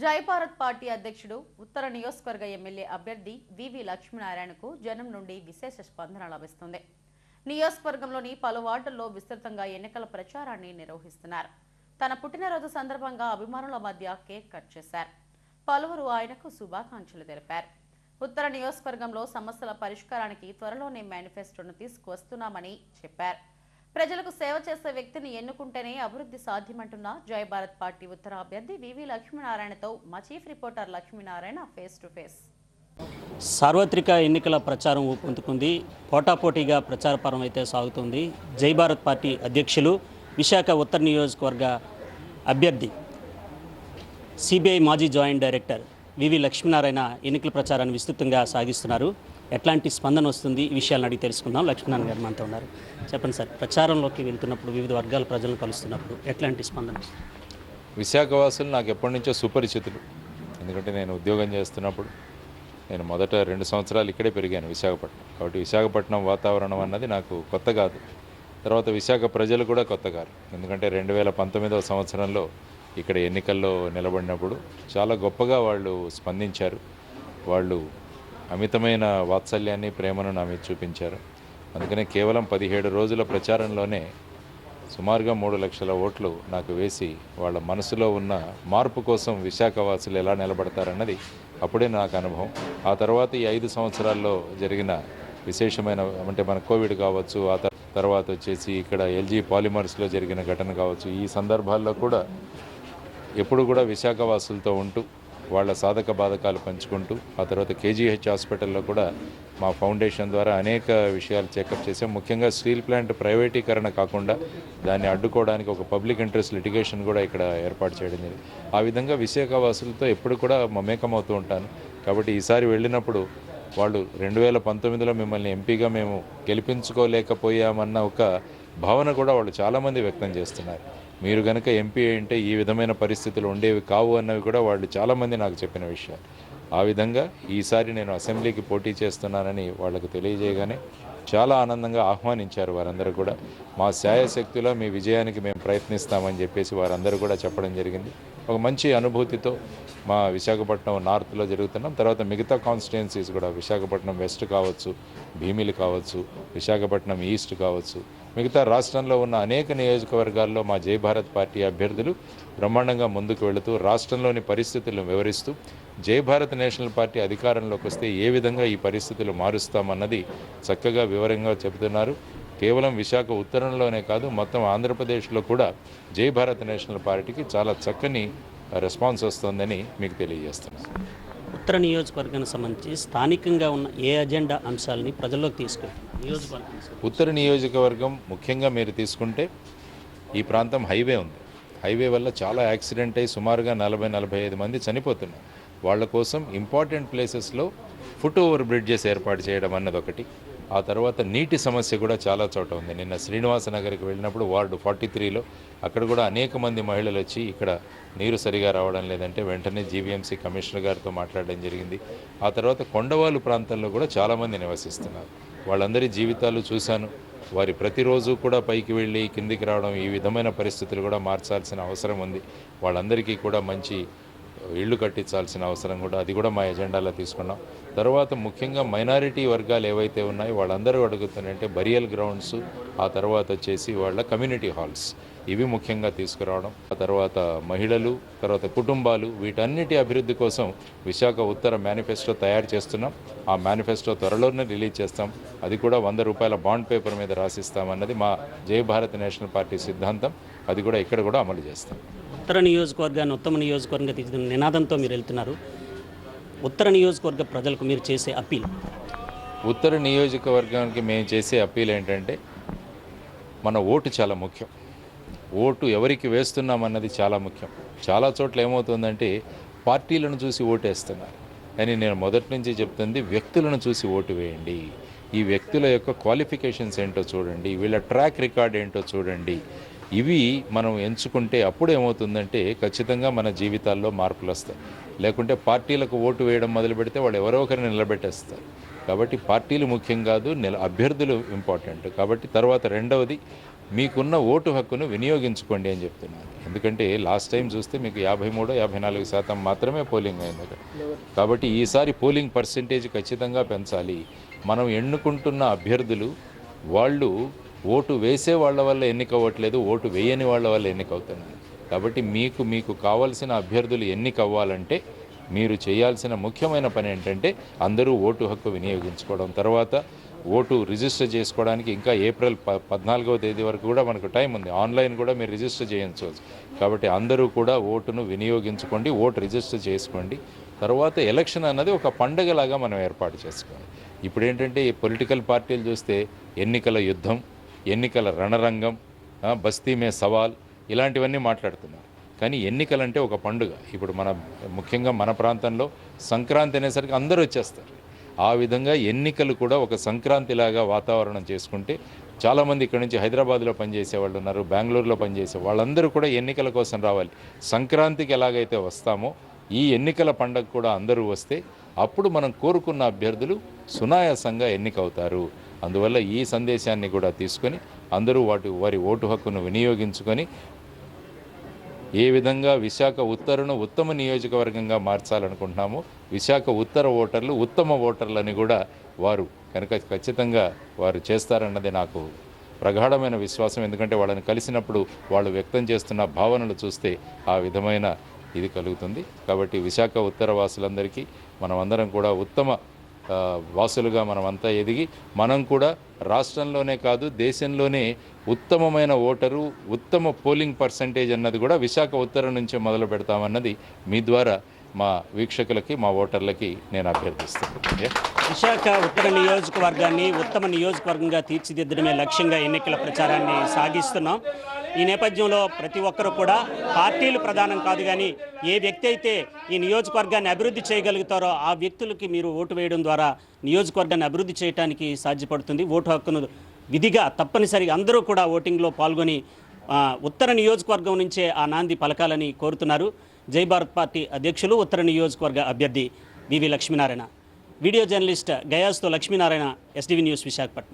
Jayabharat party అధ్యక్షుడు ఉత్తర నియోజకవర్గ MLA అభ్యర్థి వివి లక్ష్మీనారాయణకు జనం నుండి విశేష స్పందన లభిస్తుంది. నియోజకవర్గంలోని పలు వార్డుల్లో విస్తృతంగా ఎన్నికల ప్రచారాన్ని నిర్వహిస్తున్నారు. తన పుట్టినరోజు సందర్భంగా అభిమానుల మధ్య కేక్ కట్ చేశారు. పలువురు ఆయనకు శుభాకాంక్షలు తెలిపారు. ఉత్తర నియోజకవర్గంలో సమస్యల పరిష్కారానికి త్వరలోనే మేనిఫెస్టోను తీసుకువస్తున్నామని చెప్పారు. ప్రజలకు సేవ చేసే వ్యక్తిని ఎన్నుకుంటేనే అభివృద్ధి సాధ్యమంటున్న జయ భారత్ పార్టీ ఉత్తర అభ్యర్థి వివి లక్ష్మీనారాయణతో మా chief reporter Lakshminarayana face to face. సార్వత్రిక ఎన్నికల ప్రచారం ఊపందుకుంది. పోటాపోటీగా ప్రచార పరం అయితే సాగుతుంది. జై భారత్ పార్టీ అధ్యక్షులు విశాఖ ఉత్తర నియోజకవర్గ అభ్యర్థి సిబిఐ మాజీ జాయింట్ డైరెక్టర్ వివి లక్ష్మీనారాయణ ఎన్నికల ప్రచారాన్ని విస్తృతంగా సాగిస్తున్నారు. ఎట్లాంటి స్పందన వస్తుంది? ఈ విషయాలను అడిగి తెలుసుకుందాం. లక్ష్మీనారాయణ గారు మనతో ఉన్నారు. చెప్పండి సార్ ప్రచారంలోకి వెళ్తున్నప్పుడు వివిధ వర్గాల ప్రజలను కలుస్తున్నప్పుడు ఎట్లాంటి స్పందన విశాఖవాసులు నాకు ఎప్పటి నుంచో సుపరిచితులు. ఎందుకంటే నేను ఉద్యోగం చేస్తున్నప్పుడు నేను మొదట రెండు సంవత్సరాలు ఇక్కడే పెరిగాను విశాఖపట్నం. కాబట్టి విశాఖపట్నం వాతావరణం అన్నది నాకు కొత్త కాదు. తర్వాత విశాఖ ప్రజలు కూడా కొత్త కాదు ఎందుకంటే రెండు వేల పంతొమ్మిదవ సంవత్సరంలో ఇక్కడ ఎన్నికల్లో నిలబడినప్పుడు చాలా గొప్పగా వాళ్ళు స్పందించారు. వాళ్ళు అమితమైన వాత్సల్యాన్ని ప్రేమను నా మీద చూపించారు. అందుకనే కేవలం పదిహేడు రోజుల ప్రచారంలోనే సుమారుగా మూడు లక్షల ఓట్లు నాకు వేసి వాళ్ళ మనసులో ఉన్న మార్పు కోసం విశాఖవాసులు ఎలా నిలబడతారన్నది అప్పుడే నాకు అనుభవం. ఆ తర్వాత ఈ ఐదు సంవత్సరాల్లో జరిగిన విశేషమైన అంటే మన కోవిడ్ కావచ్చు ఆ తర్వాత వచ్చేసి ఇక్కడ ఎల్జీ పాలిమర్స్లో జరిగిన ఘటన కావచ్చు ఈ సందర్భాల్లో కూడా ఎప్పుడు కూడా విశాఖవాసులతో ఉంటూ వాళ్ళ సాధక బాధకాలు పంచుకుంటూ ఆ తర్వాత కేజీహెచ్ హాస్పిటల్లో కూడా మా ఫౌండేషన్ ద్వారా అనేక విషయాలు చెకప్ చేసాం ముఖ్యంగా స్టీల్ ప్లాంట్ ప్రైవేటీకరణ కాకుండా దాన్ని అడ్డుకోవడానికి ఒక పబ్లిక్ ఇంట్రెస్ట్ లిటిగేషన్ కూడా ఇక్కడ ఏర్పాటు చేయడం జరిగింది. ఆ విధంగా విశాఖవాసులతో ఎప్పుడు కూడా మమేకమవుతూ ఉంటాను. కాబట్టి ఈసారి వెళ్ళినప్పుడు వాళ్ళు రెండు వేల పంతొమ్మిదిలో మిమ్మల్ని ఎంపీగా మేము గెలిపించుకోలేకపోయామన్న ఒక భావన కూడా వాళ్ళు చాలామంది వ్యక్తం చేస్తున్నారు. మీరు కనుక ఎంపీ అంటే ఈ విధమైన పరిస్థితులు ఉండేవి కావు అన్నవి కూడా వాళ్ళు చాలామంది నాకు చెప్పిన విషయాలు. ఆ విధంగా ఈసారి నేను అసెంబ్లీకి పోటీ చేస్తున్నానని వాళ్ళకు తెలియజేయగానే చాలా ఆనందంగా ఆహ్వానించారు వారందరూ కూడా. మా శాయశక్తిలో మీ విజయానికి మేము ప్రయత్నిస్తామని చెప్పేసి వారందరూ కూడా చెప్పడం జరిగింది. ఒక మంచి అనుభూతితో మా విశాఖపట్నం నార్త్లో జరుగుతున్నాం. తర్వాత మిగతా కాన్స్టిట్యున్సీస్ కూడా విశాఖపట్నం వెస్ట్ కావచ్చు భీమిలి కావచ్చు విశాఖపట్నం ఈస్ట్ కావచ్చు మిగతా రాష్ట్రంలో ఉన్న అనేక నియోజకవర్గాల్లో మా జై భారత్ పార్టీ అభ్యర్థులు బ్రహ్మాండంగా ముందుకు వెళుతూ రాష్ట్రంలోని పరిస్థితులను వివరిస్తూ జై భారత్ నేషనల్ పార్టీ అధికారంలోకి వస్తే ఏ విధంగా ఈ పరిస్థితులు మారుస్తామన్నది చక్కగా వివరంగా చెబుతున్నారు. కేవలం విశాఖ ఉత్తరంలోనే కాదు మొత్తం ఆంధ్రప్రదేశ్లో కూడా జై భారత్ నేషనల్ పార్టీకి చాలా చక్కని రెస్పాన్స్ వస్తుందని మీకు తెలియజేస్తున్నాను. ఉత్తర నియోజకవర్గానికి సంబంధించి స్థానికంగా ఉన్న ఏ అజెండా అంశాలని ప్రజల్లోకి తీసుకెళ్తారు ఉత్తర నియోజకవర్గం ముఖ్యంగా మీరు తీసుకుంటే ఈ ప్రాంతం హైవే ఉంది. హైవే వల్ల చాలా యాక్సిడెంట్ అయ్యి సుమారుగా నలభై నలభై ఐదు మంది చనిపోతున్నారు. వాళ్ళ కోసం ఇంపార్టెంట్ ప్లేసెస్లో ఫుట్ ఓవర్ బ్రిడ్జెస్ ఏర్పాటు చేయడం అన్నది ఒకటి. ఆ తర్వాత నీటి సమస్య కూడా చాలా చోట ఉంది. నిన్న శ్రీనివాసనగర్కి వెళ్ళినప్పుడు వార్డు ఫార్టీ త్రీలో అక్కడ కూడా అనేక మంది మహిళలు వచ్చి ఇక్కడ నీరు సరిగా రావడం లేదంటే వెంటనే జీవీఎంసీ కమిషనర్ గారితో మాట్లాడడం జరిగింది. ఆ తర్వాత కొండవాలు ప్రాంతంలో కూడా చాలామంది నివసిస్తున్నారు. వాళ్ళందరి జీవితాలు చూశాను. వారి ప్రతిరోజు కూడా పైకి వెళ్ళి కిందికి రావడం ఈ విధమైన పరిస్థితులు కూడా మార్చాల్సిన అవసరం ఉంది. వాళ్ళందరికీ కూడా మంచి ఇళ్ళు కట్టించాల్సిన అవసరం కూడా అది కూడా మా ఎజెండాలో తీసుకున్నాం. తర్వాత ముఖ్యంగా మైనారిటీ వర్గాలు ఏవైతే ఉన్నాయో వాళ్ళందరూ అడుగుతున్నారంటే బరియల్ గ్రౌండ్స్ ఆ తర్వాత వచ్చేసి వాళ్ళ కమ్యూనిటీ హాల్స్. ఇవి ముఖ్యంగా తీసుకురావడం ఆ తర్వాత మహిళలు తర్వాత కుటుంబాలు వీటన్నిటి అభివృద్ధి కోసం విశాఖ ఉత్తర మేనిఫెస్టో తయారు చేస్తున్నాం. ఆ మేనిఫెస్టో త్వరలోనే రిలీజ్ చేస్తాం. అది కూడా వంద రూపాయల బాండ్ పేపర్ మీద రాసిస్తామన్నది మా జై భారత్ నేషనల్ పార్టీ సిద్ధాంతం. అది కూడా ఇక్కడ కూడా అమలు చేస్తాం. ఉత్తర నియోజకవర్గాన్ని ఉత్తమ నియోజకవర్గంగా తీర్చిన నినాదంతో మీరు వెళ్తున్నారు. ఉత్తర నియోజకవర్గ ప్రజలకు మీరు చేసే అప్పీల్? ఉత్తర నియోజకవర్గానికి మేము చేసే అప్పీల్ ఏంటంటే మన ఓటు చాలా ముఖ్యం. ఓటు ఎవరికి వేస్తున్నామన్నది చాలా ముఖ్యం. చాలా చోట్ల ఏమవుతుందంటే పార్టీలను చూసి ఓటేస్తున్నారు. కానీ నేను మొదటి నుంచి చెప్తుంది వ్యక్తులను చూసి ఓటు వేయండి. ఈ వ్యక్తుల యొక్క క్వాలిఫికేషన్స్ ఏంటో చూడండి వీళ్ళ ట్రాక్ రికార్డ్ ఏంటో చూడండి. ఇవి మనం ఎంచుకుంటే అప్పుడు ఏమవుతుందంటే ఖచ్చితంగా మన జీవితాల్లో మార్పులు వస్తాయి. లేకుంటే పార్టీలకు ఓటు వేయడం మొదలు పెడితే వాళ్ళు ఎవరో ఒకరిని నిలబెట్టేస్తారు. కాబట్టి పార్టీలు ముఖ్యం కాదు నిల అభ్యర్థులు ఇంపార్టెంట్. కాబట్టి తర్వాత రెండవది మీకున్న ఓటు హక్కును వినియోగించుకోండి అని చెప్తున్నాను ఎందుకంటే లాస్ట్ టైం చూస్తే మీకు యాభై మూడు యాభై నాలుగు శాతం మాత్రమే పోలింగ్ అయింది అక్కడ. కాబట్టి ఈసారి పోలింగ్ పర్సంటేజ్ ఖచ్చితంగా పెంచాలి. మనం ఎన్నుకుంటున్న అభ్యర్థులు వాళ్ళు ఓటు వేసే వాళ్ళ వల్ల ఎన్నిక అవ్వట్లేదు ఓటు వేయని వాళ్ళ వల్ల ఎన్నిక అవుతున్నారు కాబట్టి మీకు మీకు కావాల్సిన అభ్యర్థులు ఎన్నిక అవ్వాలంటే మీరు చేయాల్సిన ముఖ్యమైన పని ఏంటంటే అందరూ ఓటు హక్కు వినియోగించుకోవడం. తర్వాత ఓటు రిజిస్టర్ చేసుకోవడానికి ఇంకా ఏప్రిల్ ప పద్నాలుగవ తేదీ వరకు కూడా మనకు టైం ఉంది. ఆన్లైన్ కూడా మీరు రిజిస్టర్ చేయించవచ్చు. కాబట్టి అందరూ కూడా ఓటును వినియోగించుకోండి ఓటు రిజిస్టర్ చేసుకోండి. తర్వాత ఎలక్షన్ అన్నది ఒక పండగలాగా మనం ఏర్పాటు చేసుకోవాలి. ఇప్పుడు ఏంటంటే ఈ పొలిటికల్ పార్టీలు చూస్తే ఎన్నికల యుద్ధం ఎన్నికల రణరంగం బస్తీ మే సవాల్ ఇలాంటివన్నీ మాట్లాడుతున్నారు. కానీ ఎన్నికలంటే ఒక పండుగ. ఇప్పుడు మన ముఖ్యంగా మన ప్రాంతంలో సంక్రాంతి అనేసరికి అందరూ వచ్చేస్తారు. ఆ విధంగా ఎన్నికలు కూడా ఒక సంక్రాంతిలాగా వాతావరణం చేసుకుంటే చాలామంది ఇక్కడ నుంచి హైదరాబాద్లో పనిచేసే వాళ్ళు ఉన్నారు బెంగళూరులో పనిచేసే వాళ్ళందరూ కూడా ఎన్నికల కోసం రావాలి. సంక్రాంతికి ఎలాగైతే వస్తామో ఈ ఎన్నికల పండగ కూడా అందరూ వస్తే అప్పుడు మనం కోరుకున్న అభ్యర్థులు సునాయాసంగా ఎన్నికవుతారు. అందువల్ల ఈ సందేశాన్ని కూడా తీసుకొని అందరూ వాటి వారి ఓటు హక్కును వినియోగించుకొని ఏ విధంగా విశాఖ ఉత్తరను ఉత్తమ నియోజకవర్గంగా మార్చాలనుకుంటున్నామో విశాఖ ఉత్తర ఓటర్లు ఉత్తమ ఓటర్లని కూడా వారు కనుక ఖచ్చితంగా వారు చేస్తారన్నది నాకు ప్రగాఢమైన విశ్వాసం. ఎందుకంటే వాళ్ళని కలిసినప్పుడు వాళ్ళు వ్యక్తం చేస్తున్న భావనలు చూస్తే ఆ విధమైన ఇది కలుగుతుంది. కాబట్టి విశాఖ ఉత్తర వాసులందరికీ మనమందరం కూడా ఉత్తమ వాసులుగా మనమంతా ఎదిగి మనం కూడా రాష్ట్రంలోనే కాదు దేశంలోనే ఉత్తమమైన ఓటరు ఉత్తమ పోలింగ్ పర్సంటేజ్ అన్నది కూడా విశాఖ ఉత్తరం నుంచే మొదలు పెడతామన్నది మీ ద్వారా మా వీక్షకులకి మా ఓటర్లకి నేను అభ్యర్థిస్తాను విశాఖ ఉత్తర నియోజకవర్గాన్ని ఉత్తమ నియోజకవర్గంగా తీర్చిదిద్దడమే లక్ష్యంగా ఎన్నికల ప్రచారాన్ని సాగిస్తున్నాం. ఈ నేపథ్యంలో ప్రతి ఒక్కరూ కూడా పార్టీలు ప్రధానం కాదు కానీ ఏ వ్యక్తి అయితే ఈ నియోజకవర్గాన్ని అభివృద్ధి చేయగలుగుతారో ఆ వ్యక్తులకి మీరు ఓటు వేయడం ద్వారా నియోజకవర్గాన్ని అభివృద్ధి చేయడానికి సాధ్యపడుతుంది. ఓటు హక్కును విధిగా తప్పనిసరిగా అందరూ కూడా ఓటింగ్లో పాల్గొని ఉత్తర నియోజకవర్గం నుంచే ఆ నాంది పలకాలని కోరుతున్నారు. జై భారత్ పార్టీ అధ్యక్షులు ఉత్తర నియోజకవర్గ అభ్యర్థి వివి లక్ష్మీనారాయణ. వీడియో జర్నలిస్ట్ గయాస్తో లక్ష్మీనారాయణ ఎస్టీవీ న్యూస్ విశాఖపట్నం.